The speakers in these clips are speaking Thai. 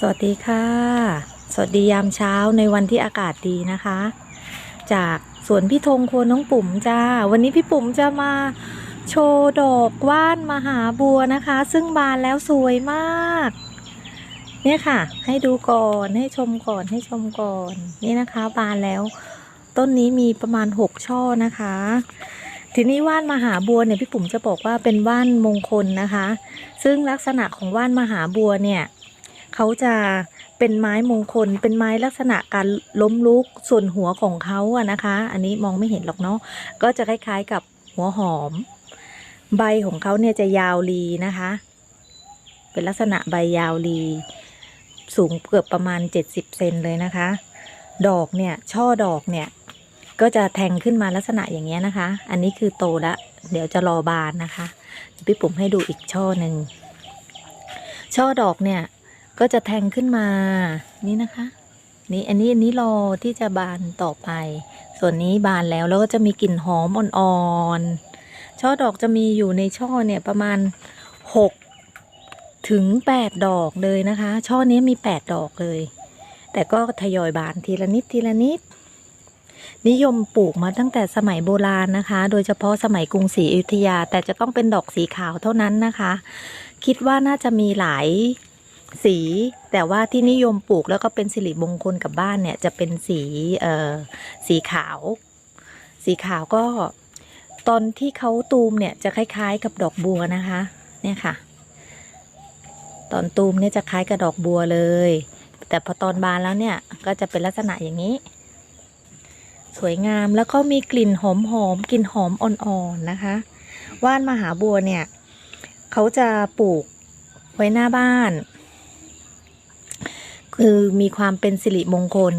สวัสดีค่ะ สวัสดียามเช้าในวันที่อากาศดีนะคะ จากสวนพี่ธงโคนน้องปุ๋มจ้า วันนี้พี่ปุ๋มจะมาโชว์ดอกว่านมหาบัวนะคะ ซึ่งบานแล้วสวยมาก เนี่ยค่ะ ให้ดูก่อนให้ชมก่อนให้ชมก่อน นี่นะคะ บานแล้ว ต้นนี้มีประมาณ 6 ช่อนะคะ ทีนี้ว่านมหาบัวเนี่ยพี่ปุ๋มจะบอกว่าเป็นว่านมงคลนะคะ ซึ่งลักษณะของว่านมหาบัวเนี่ย เขาจะเป็นไม้มงคล เป็นไม้ลักษณะการล้มลุกส่วนหัวของเขาอะนะคะ อันนี้มองไม่เห็นหรอกเนาะก็จะคล้ายๆกับหัวหอม ใบของเขาเนี่ยจะยาวรีนะคะ เป็นลักษณะใบยาวรีสูงเกือบประมาณ 70เซนเลยนะคะ ดอกเนี่ยช่อดอกเนี่ยก็จะแทงขึ้นมาลักษณะอย่างเงี้ยนะคะ อันนี้คือโตล้วเดี๋ยวจะรอบานนะคะพี่ปุ๋มให้ดูอีกช่อหนึ่ง ช่อดอกเนี่ย ก็จะแทงขึ้นมานี่นะคะนี่อันนี้อันนี้รอที่จะบานต่อไป ส่วนนี้บานแล้วแล้วก็จะมีกลิ่นหอมอ่อนๆช่อดอกจะมีอยู่ในช่อเนี่ยประมาณหกถึงแปดดอกเลยนะคะ ช่อนี้มีแปดดอกเลย แต่ก็ทยอยบานทีละนิดทีละนิด นิยมปลูกมาตั้งแต่สมัยโบราณนะคะ โดยเฉพาะสมัยกรุงศรีอยุธยา แต่จะต้องเป็นดอกสีขาวเท่านั้นนะคะ คิดว่าน่าจะมีหลาย สีแต่ว่าที่นิยมปลูกแล้วก็เป็นสิริมงคลกับบ้านเนี่ย จะเป็นสีเอ่อสีขาว สีขาวก็ตอนที่เขาตูมเนี่ยจะคล้าย ๆ กับดอกบัวนะคะ เนี่ยค่ะ ตอนตูมเนี่ยจะคล้ายกับดอกบัวเลย แต่พอตอนบานแล้วเนี่ยก็จะเป็นลักษณะอย่างนี้ สวยงามแล้วก็มีกลิ่นหอมหอมๆกลิ่นหอมอ่อนๆนะคะ ว่านมหาบัวเนี่ยเขาจะปลูกไว้หน้าบ้าน คือมีความเป็นสิริมงคล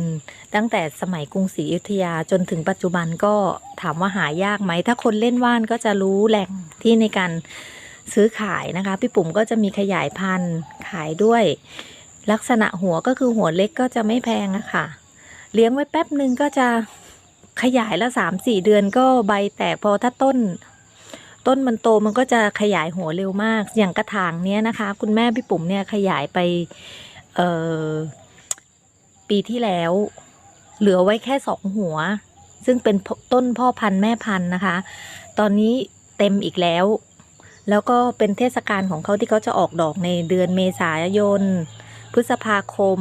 ตั้งแต่สมัยกรุงศรีอยุธยาจนถึงปัจจุบันก็ถามว่าหายากไหม ถ้าคนเล่นว่านก็จะรู้แหล่งที่ในการซื้อขายนะคะ พี่ปุ๋มก็จะมีขยายพันธุ์ขายด้วย ลักษณะหัวก็คือหัวเล็กก็จะไม่แพงอะค่ะ เลี้ยงไว้แป๊บหนึ่งก็จะขยายละสามสี่เดือนก็ใบแตกพอถ้าต้น ต้นมันโตมันก็จะขยายหัวเร็วมาก อย่างกระถางเนี้ยนะคะ คุณแม่พี่ปุ๋มเนี่ยขยายไปเอ่อ ปีที่แล้ว เหลือไว้แค่สองหัว ซึ่งเป็นต้นพ่อพันธุ์แม่พันธุ์นะคะ ตอนนี้เต็มอีกแล้ว แล้วก็เป็นเทศกาลของเขาที่เขาจะออกดอกในเดือนเมษายน พฤษภาคม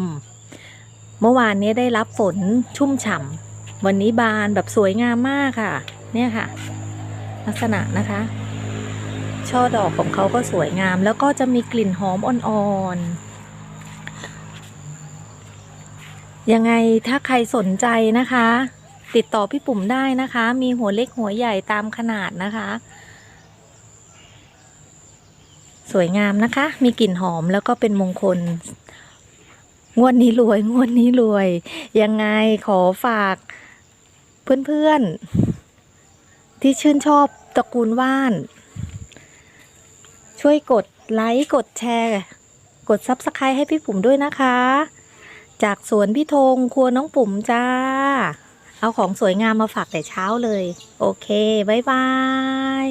เมื่อวานนี้ได้รับฝนชุ่มฉ่ำวันนี้บานแบบสวยงามมากค่ะ เนี่ยค่ะ ลักษณะนะคะช่อดอกของเขาก็สวยงาม แล้วก็จะมีกลิ่นหอมอ่อนๆ ยังไงถ้าใครสนใจนะคะ ติดต่อพี่ปุ่มได้นะคะ มีหัวเล็กหัวใหญ่ตามขนาดนะคะ สวยงามนะคะ มีกลิ่นหอมแล้วก็เป็นมงคล งวดนี้รวย งวดนี้รวย ยังไงขอฝากเพื่อนๆ ที่ชื่นชอบตระกูลว่าน ช่วยกดไลค์ กดแชร์ กดซับสไครต์ให้พี่ปุ๋มด้วยนะคะ จากสวนพี่ธงครัวน้องปุ๋มจ้า เอาของสวยงามมาฝากแต่เช้าเลย โอเค บ๊ายบาย